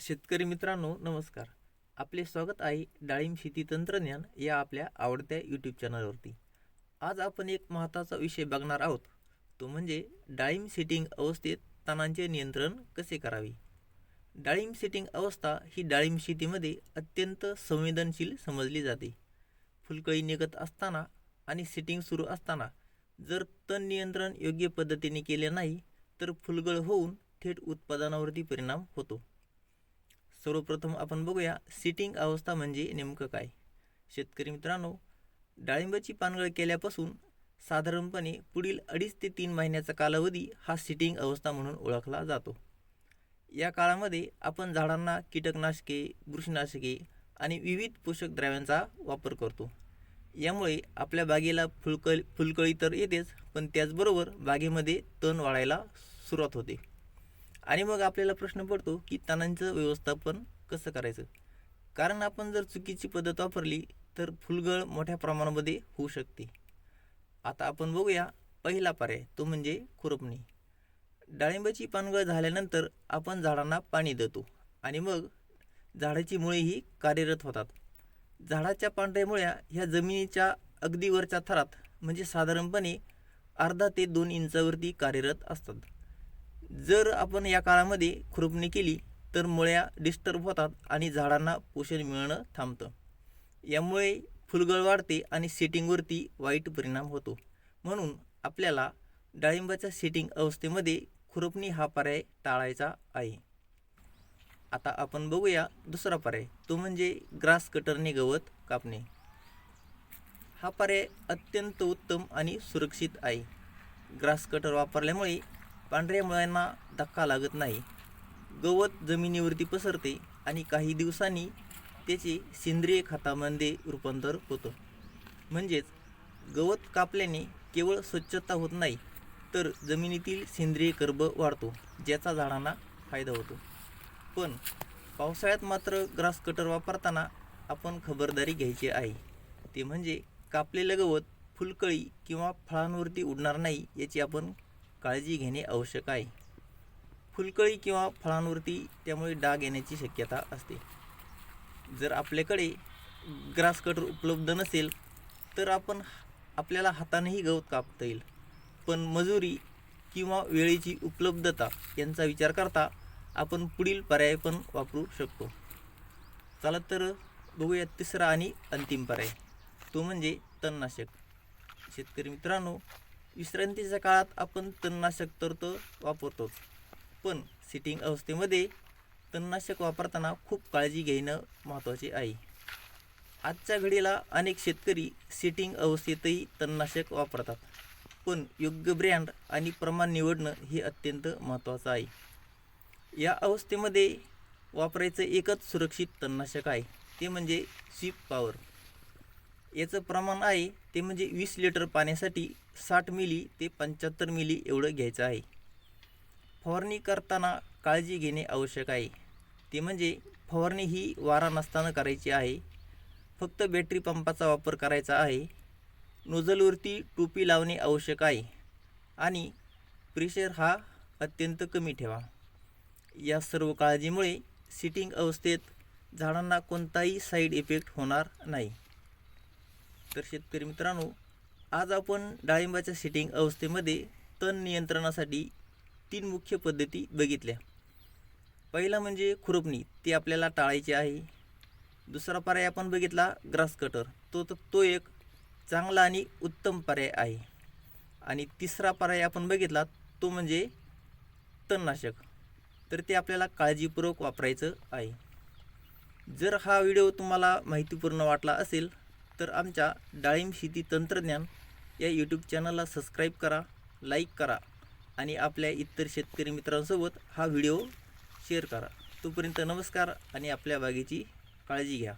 शेतकरी मित्रांनो नमस्कार. आपले स्वागत आहे डाळिंब शेती तंत्रज्ञान या आपल्या आवडत्या यूट्यूब चॅनलवरती आज आपण एक महत्त्वाचा विषय बघणार आहोत. तो म्हणजे डाळिंब सेटिंग अवस्थेत तणांचे नियंत्रण कसे करावे? डाळिंब सेटिंग अवस्था ही डाळिंब शेतीमध्ये अत्यंत संवेदनशील समजली जाते. फुलकळी निघत असताना आणि सेटिंग सुरू असताना जर तण नियंत्रण योग्य पद्धतीने केले नाही तर फुलगळ होऊन थेट उत्पादनावरती परिणाम होतो. सर्वप्रथम आपण बघूया सिटिंग अवस्था म्हणजे नेमकं काय? शेतकरी मित्रांनो डाळिंबाची पानगळ केल्यापासून साधारणपणे पुढील अडीच ते तीन महिन्याचा कालावधी हा सिटिंग अवस्था म्हणून ओळखला जातो. या काळामध्ये आपण झाडांना कीटकनाशके बुरशीनाशके आणि विविध पोषक द्रव्यांचा वापर करतो. यामुळे आपल्या बागेला फुलकळी फुलकळी तर येतेच पण त्याचबरोबर बागेमध्ये तण वाढायला सुरुवात होते. आणि मग आपल्याला प्रश्न पडतो की तणांचं व्यवस्थापन कसं करायचं? कारण आपण जर चुकीची पद्धत वापरली तर फुलगळ मोठ्या प्रमाणामध्ये होऊ शकते. आता आपण बघूया पहिला पर्याय तो म्हणजे खुरपणी. डाळिंबाची पानगळ झाल्यानंतर आपण झाडांना पाणी देतो आणि मग झाडाची मुळेही कार्यरत होतात. झाडाच्या पांढऱ्या मुळ्या ह्या जमिनीच्या अगदी वरच्या थरात म्हणजे साधारणपणे अर्धा ते दोन इंचावरती कार्यरत असतात. जर आपण या काळामध्ये खुरपणी केली तर मुळ्या डिस्टर्ब होतात आणि झाडांना पोषण मिळणं थांबतं. यामुळे फुलगळ वाढते आणि सेटिंगवरती वाईट परिणाम होतो. म्हणून आपल्याला डाळिंबाच्या सेटिंग अवस्थेमध्ये खुरपणी हा पर्याय टाळायचा आहे. आता आपण बघूया दुसरा पर्याय तो म्हणजे ग्रास कटरने गवत कापणे. हा पर्याय अत्यंत उत्तम आणि सुरक्षित आहे. ग्रास कटर वापरल्यामुळे पांढऱ्या मुळ्यांना धक्का लागत नाही. गवत जमिनीवरती पसरते आणि काही दिवसांनी त्याचे सेंद्रिय खतामध्ये रूपांतर होतं. म्हणजेच गवत कापल्याने केवळ स्वच्छता होत नाही तर जमिनीतील सेंद्रिय कर्ब वाढतो ज्याचा झाडांना फायदा होतो. पण पावसाळ्यात मात्र ग्रास कटर वापरताना आपण खबरदारी घ्यायची आहे. ते म्हणजे कापलेलं गवत फुलकळी किंवा फळांवरती उडणार नाही याची आपण काळजी घेणे आवश्यक आहे. फुलकळी किंवा फळांवरती त्यामुळे डाग येण्याची शक्यता असते. जर आपल्याकडे ग्रास कटर उपलब्ध नसेल तर आपण आपल्याला हातानेही गवत कापता येईल. पण मजुरी किंवा वेळेची उपलब्धता यांचा विचार करता आपण पुढील पर्याय पण वापरू शकतो. चला तर बघूया तिसरा आणि अंतिम पर्याय. तो म्हणजे तणनाशक. शेतकरी मित्रांनो विश्रांतीच्या काळात आपण तणनाशक तर तो वापरतोच. पण सिटिंग अवस्थेमध्ये तणनाशक वापरताना खूप काळजी घेणं महत्त्वाचे आहे. आजच्या घडीला अनेक शेतकरी सिटिंग अवस्थेतही तणनाशक वापरतात. पण योग्य ब्रँड आणि प्रमाण निवडणं हे अत्यंत महत्त्वाचं आहे. या अवस्थेमध्ये वापरायचं एकच सुरक्षित तणनाशक आहे. ते म्हणजे स्वीप पॉवर याचं प्रमाण आहे ते म्हणजे वीस लिटर पाण्यासाठी साठ मिली ते पंच्याहत्तर मिली एवढं घ्यायचं आहे. फवारणी करताना काळजी घेणे आवश्यक आहे. ते म्हणजे फवारणी ही वारा नसताना करायची आहे. फक्त बॅटरी पंपाचा वापर करायचा आहे. नोझलवरती टोपी लावणे आवश्यक आहे. आणि प्रेशर हा अत्यंत कमी ठेवा. या सर्व काळजीमुळे सिटिंग अवस्थेत झाडांना कोणताही साईड इफेक्ट होणार नाही. तर शेतकरी मित्रांनो आज आपण डाळिंबाच्या सिटिंग अवस्थेमध्ये तण नियंत्रणासाठी तीन मुख्य पद्धती बघितल्या. पहिला म्हणजे खुरपणी ती आपल्याला टाळायची आहे. दुसरा पर्याय आपण बघितला ग्रास कटर. तो तर तो एक चांगला आणि उत्तम पर्याय आहे. आणि तिसरा पर्याय आपण बघितला तो म्हणजे तणनाशक. तर ते आपल्याला काळजीपूर्वक वापरायचं आहे. जर हा व्हिडिओ तुम्हाला माहितीपूर्ण वाटला असेल तर आमच्या डाळिंब शेती तंत्रज्ञान या यूट्यूब चॅनलला सबस्क्राईब करा लाईक करा आणि आपल्या इतर शेतकरी मित्रांसोबत हा व्हिडिओ शेअर करा. तोपर्यंत नमस्कार आणि आपल्या बागेची काळजी घ्या.